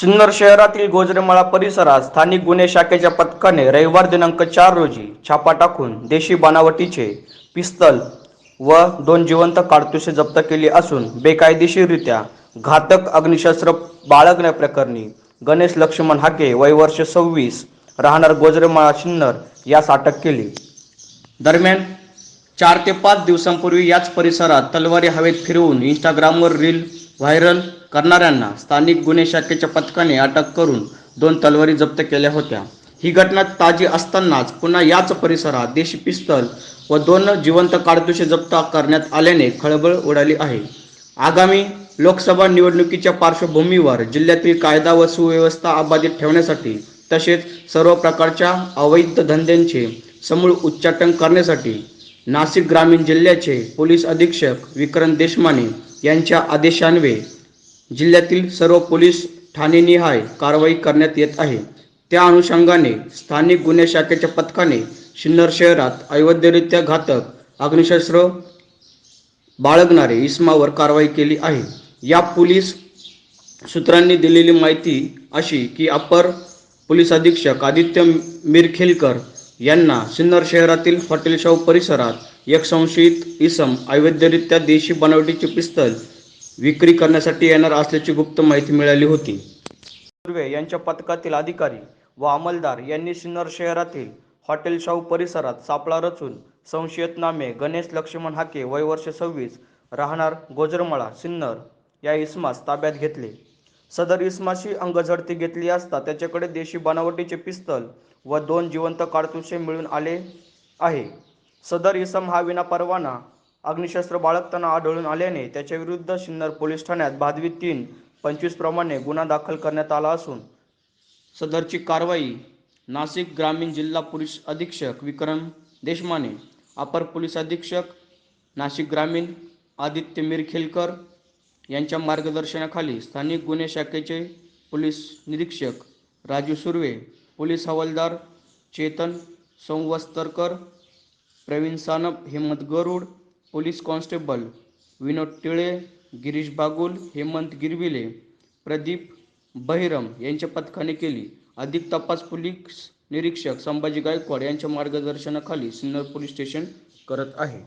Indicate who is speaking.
Speaker 1: सिन्नर शहरातील गोजरेमाळा परिसरात स्थानिक गुन्हे शाखेच्या पथकाने रविवार दिनांक चार रोजी छापा टाकून देशी बनावटीचे पिस्तल व दोन जिवंत काडतुसे जप्त केली असून बेकायदेशीररित्या घातक अग्निशस्त्र बाळगण्याप्रकरणी गणेश लक्ष्मण हाके वय वर्ष सव्वीस राहणार गोजरेमाळा सिन्नर यास अटक केली. दरम्यान चार ते पाच दिवसांपूर्वी याच परिसरात तलवारी हवेत फिरवून इंस्टाग्रामवर रील व्हायरल करणाऱ्यांना स्थानिक गुन्हे शाखेच्या पथकाने अटक करून दोन तलवारी जप्त केल्या होत्या. ही घटना ताजी असतानाच पुन्हा याच परिसरात देशी पिस्तल व दोन जिवंत काडतुसे जप्त करण्यात आल्याने खळबळ उडाली आहे. आगामी लोकसभा निवडणुकीच्या पार्श्वभूमीवर जिल्ह्यातील कायदा व सुव्यवस्था अबाधित ठेवण्यासाठी तसेच सर्व प्रकारच्या अवैध धंद्यांचे समूळ उच्चाटन करण्यासाठी नाशिक ग्रामीण जिल्ह्याचे पोलीस अधीक्षक विक्रम देशमाने यांच्या आदेशान्वये जिल्ह्यातील सर्व पोलीस ठाणेनिहाय कारवाई करण्यात येत आहे. त्या अनुषंगाने स्थानिक गुन्हे शाखेच्या पथकाने सिन्नर शहरात अयोध्यरित्या घातक अग्निशस्त्र बाळगणारे इस्मावर कारवाई केली आहे. या पोलीस सूत्रांनी दिलेली माहिती अशी की अपर पोलीस अधीक्षक आदित्य मिरखेलकर यांना सिन्नर शहरातील हॉटेल शाहू परिसरात एक संशयित इसम अवैधरित्या देशी बनावटीचे पिस्तल विक्री करण्यासाठी येणार असल्याची गुप्त माहिती मिळाली होती. सुर्वे यांच्या पथकातील अधिकारी व अंमलदार यांनी सिन्नर शहरातील हॉटेल शाहू परिसरात सापळा रचून संशयित नामे गणेश लक्ष्मण हाके वय वर्ष सव्वीस राहणार गोजरमळा सिन्नर या इसमास ताब्यात घेतले. सदर इसमाशी अंगझडती घेतली असता त्याच्याकडे देशी बनावटीचे पिस्तल व दोन जिवंत काडतुसे मिळून आले आहे. सदर इसम हा विनापरवाना अग्निशस्त्र बाळगताना आढळून आल्याने त्याच्याविरुद्ध सिन्नर पोलीस ठाण्यात भादवी तीन पंचवीस प्रमाणे गुन्हा दाखल करण्यात आला असून सदरची कारवाई नाशिक ग्रामीण जिल्हा पोलीस अधीक्षक विक्रम देशमाने अपर पोलीस अधीक्षक नाशिक ग्रामीण आदित्य मिरखेलकर यांच्या मार्गदर्शनाखाली स्थानिक गुन्हे शाखेचे पोलीस निरीक्षक राजू सुर्वे पोलीस हवालदार चेतन संवस्तरकर प्रवीण सानप हेमंत गरुड पोलीस कॉन्स्टेबल विनोद टिळे गिरीश बागुल हेमंत गिरविले प्रदीप बहिरम यांच्या पथकाने केली. अधिक तपास पोलीस निरीक्षक संभाजी गायकवाड यांच्या मार्गदर्शनाखाली सिन्नर पोलीस स्टेशन करत आहे.